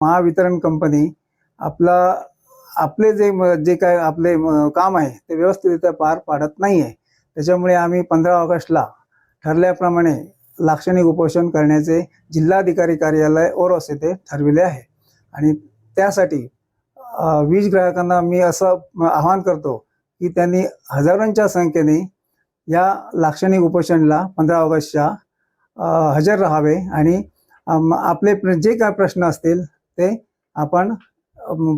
Mahavitaran company आपला आपले जे म- जे काय आपले म- काम आहे ते व्यवस्थितरित्या पार पाडत नाही आहे त्याच्यामुळे आम्ही पंधरा ऑगस्टला ठरल्याप्रमाणे लाक्षणिक उपोषण करण्याचे जिल्हाधिकारी कार्यालय ओरोस येथे ठरविले आहे. आणि त्यासाठी वीज ग्राहकांना मी असं आवाहन करतो की त्यांनी हजारोंच्या संख्येने या लाक्षणिक उपोषणला पंधरा ऑगस्टच्या हजर राहावे आणि आपले प्र- जे काय प्रश्न असतील ते आपण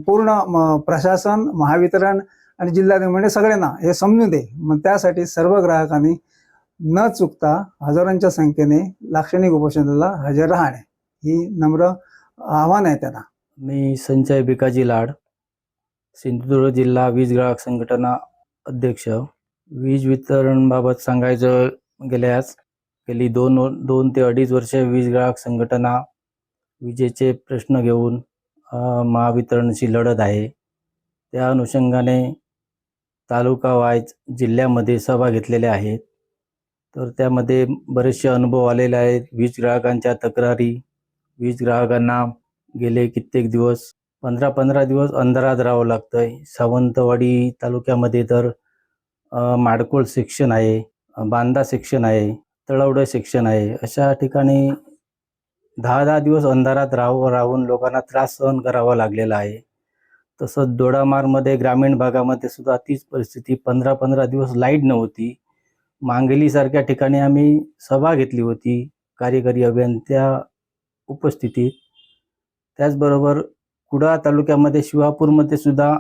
पूर्ण म, प्रशासन महावितरण आणि जिल्हा म्हणजे सगळ्यांना हे समजून दे मग त्यासाठी सर्व ग्राहकांनी न चुकता हजारांच्या संख्येने लाक्षणिक उपोषणाला हजर राहणे ही नम्र आव्हान आहे त्यांना. मी संजय भिकाजी लाड सिंधुदुर्ग जिल्हा वीज ग्राहक संघटना अध्यक्ष. वीज वितरणबाबत सांगायचं गेल्यास गेली दोन दोन ते अडीच वर्ष वीज ग्राहक संघटना विजेचे प्रश्न घेऊन महावितरणशी लढत आहे. त्या अनुषंगाने तालुका वाईज जिल्ह्यामध्ये सभा घेतलेल्या आहेत. तर त्यामध्ये बरेचसे अनुभव आलेले आहेत. वीज ग्राहकांच्या तक्रारी वीज ग्राहकांना गेले कित्येक दिवस. पंधरा पंधरा दिवस अंधारात राहावं लागतं आहे सावंतवाडी तालुक्यामध्ये तर माडकोळ सेक्शन आहे बांदा सेक्शन आहे तळवडे सेक्शन आहे. अशा ठिकाणी दहा दहा दिवस अंधारात राहू राहून लोकांना त्रास सहन करावा लागलेला आहे. तसंच दोडामारमध्ये ग्रामीण भागामध्ये सुद्धा तीच परिस्थिती पंधरा पंधरा दिवस लाइट नव्हती. मांगलीसारख्या ठिकाणी आम्ही सभा घेतली होती कार्यकारी अभियंत्या उपस्थितीत. त्याचबरोबर कुडा तालुक्यामध्ये शिवापूरमध्ये सुद्धा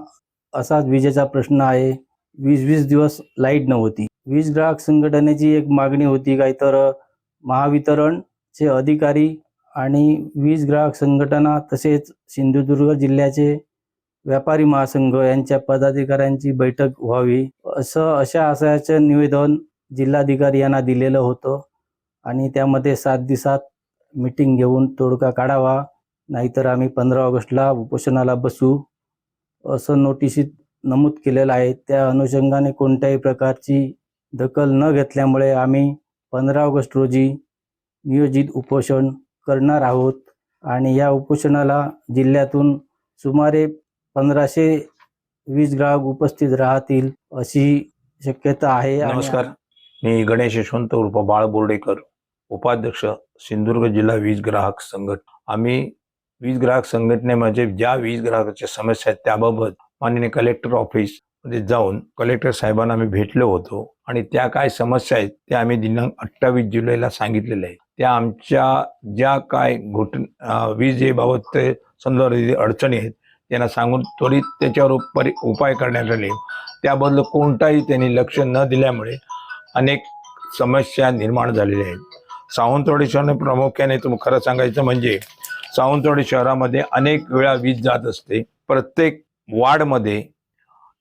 असाच विजेचा प्रश्न आहे. वीस वीस दिवस लाइट नव्हती. वीज ग्राहक संघटनेची एक मागणी होती काय तर महावितरणचे अधिकारी आणि वीज ग्राहक संघटना तसेच सिंधुदुर्ग जिल्ह्याचे व्यापारी महासंघ यांच्या पदाधिकाऱ्यांची बैठक व्हावी असं अशा आशयाचं निवेदन जिल्हाधिकारी यांना दिलेलं होतं. आणि त्यामध्ये सात दिवसात मीटिंग घेऊन तोडगा काढावा नाहीतर आम्ही पंधरा ऑगस्टला उपोषणाला बसू असं नोटिशीत नमूद केलेलं आहे. त्या अनुषंगाने कोणत्याही प्रकारची दखल न घेतल्यामुळे आम्ही पंधरा ऑगस्ट रोजी नियोजित उपोषण करणार आहोत. आणि या उपोषणाला जिल्ह्यातून सुमारे पंधराशे वीज ग्राहक उपस्थित राहतील अशी शक्यता आहे. नमस्कार. मी गणेश यशवंत उर्फ बाळ बोर्डेकर उपाध्यक्ष सिंधुदुर्ग जिल्हा वीज ग्राहक संघट आम्ही वीज ग्राहक संघटनेमध्ये ज्या वीज ग्राहकाच्या समस्या आहेत त्याबाबत माननीय कलेक्टर ऑफिस मध्ये जाऊन कलेक्टर साहेबांना आम्ही भेटलो होतो. आणि त्या काय समस्या आहेत त्या आम्ही दिनांक अठ्ठावीस जुलैला सांगितलेल्या आहेत त्या आमच्या ज्या काय घोट वीजेबाबत विजेबाबत ते संदर्भात अडचणी आहेत त्यांना सांगून त्वरित त्याच्यावर उपरी उपाय करण्यात आले. त्याबद्दल कोणताही त्यांनी लक्ष न दिल्यामुळे अनेक समस्या निर्माण झालेल्या आहेत. सावंतवाडी शहराने प्रामुख्याने तुम्ही खरं सांगायचं म्हणजे सावंतवाडी शहरामध्ये अनेक वेळा वीज जात असते. प्रत्येक वार्डमध्ये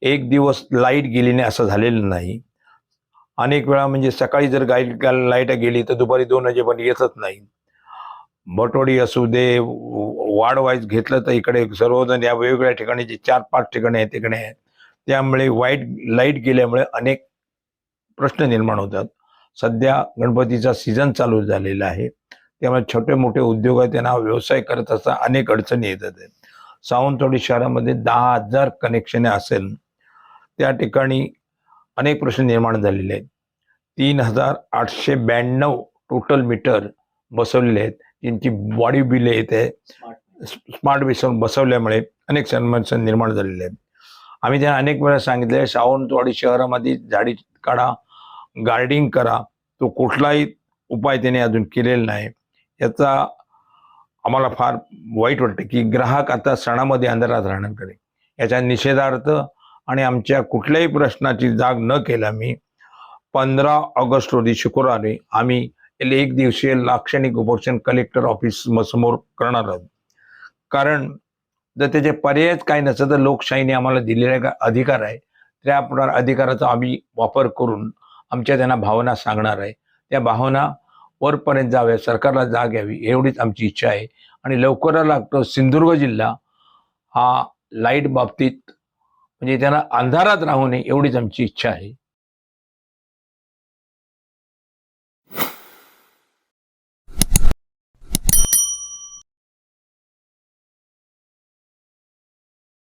एक दिवस लाइट गेली नाही असं झालेलं नाही. अनेक वेळा म्हणजे सकाळी जर गाई लाइट गेली तर दुपारी दोन वाजेपर्यंत येतच नाही. बटोडी असू दे वार्ड वाईज घेतलं तर इकडे सर्वजण या वेगवेगळ्या ठिकाणी जे चार पाच ठिकाणी आहेत तिकडे आहेत. त्यामुळे वाईट लाइट गेल्यामुळे अनेक प्रश्न निर्माण होतात. सध्या गणपतीचा सीझन चालू झालेला आहे. त्यामुळे छोटे मोठे उद्योग आहेत त्यांना व्यवसाय करत असता अनेक अडचणी येतात. सावंतवाडी शहरामध्ये दहा हजार कनेक्शन असेल. त्या ठिकाणी अनेक प्रश्न निर्माण झालेले आहेत. तीन हजार आठशे ब्याण्णव टोटल मीटर बसवलेले आहेत. त्यांची वाढीव बिले येत आहे स्मार्ट बेसन बसवल्यामुळे अनेक समस्या निर्माण झालेले आहेत. आम्ही त्यांना अनेक वेळा सांगितले सावंतवाडी शहरामध्ये झाडी काढा गार्डिंग करा. तो कुठलाही उपाय त्याने अजून केलेला नाही. याचा आम्हाला फार वाईट वाटतं की ग्राहक आता सणामध्ये अंधारात राहणार करे याच्या निषेधार्थ आणि आमच्या कुठल्याही प्रश्नाची जाग न केला मी पंधरा ऑगस्ट रोजी शुक्रवारी आम्ही एक दिवसीय लाक्षणिक उपोषण कलेक्टर ऑफिस समोर करणार आहोत. कारण जर त्याचे पर्यायच काही नसतं तर लोकशाहीने आम्हाला दिलेला का अधिकार आहे. त्या अधिकाराचा आम्ही वापर करून आमच्या त्यांना भावना सांगणार आहे. त्या भावना वरपर्यंत जाव्या सरकारला जाग यावी एवढीच आमची इच्छा आहे. आणि लवकरात लागतो सिंधुदुर्ग जिल्हा हा लाइट बाबतीत म्हणजे त्यांना अंधारात राहू नये एवढीच आमची इच्छा आहे.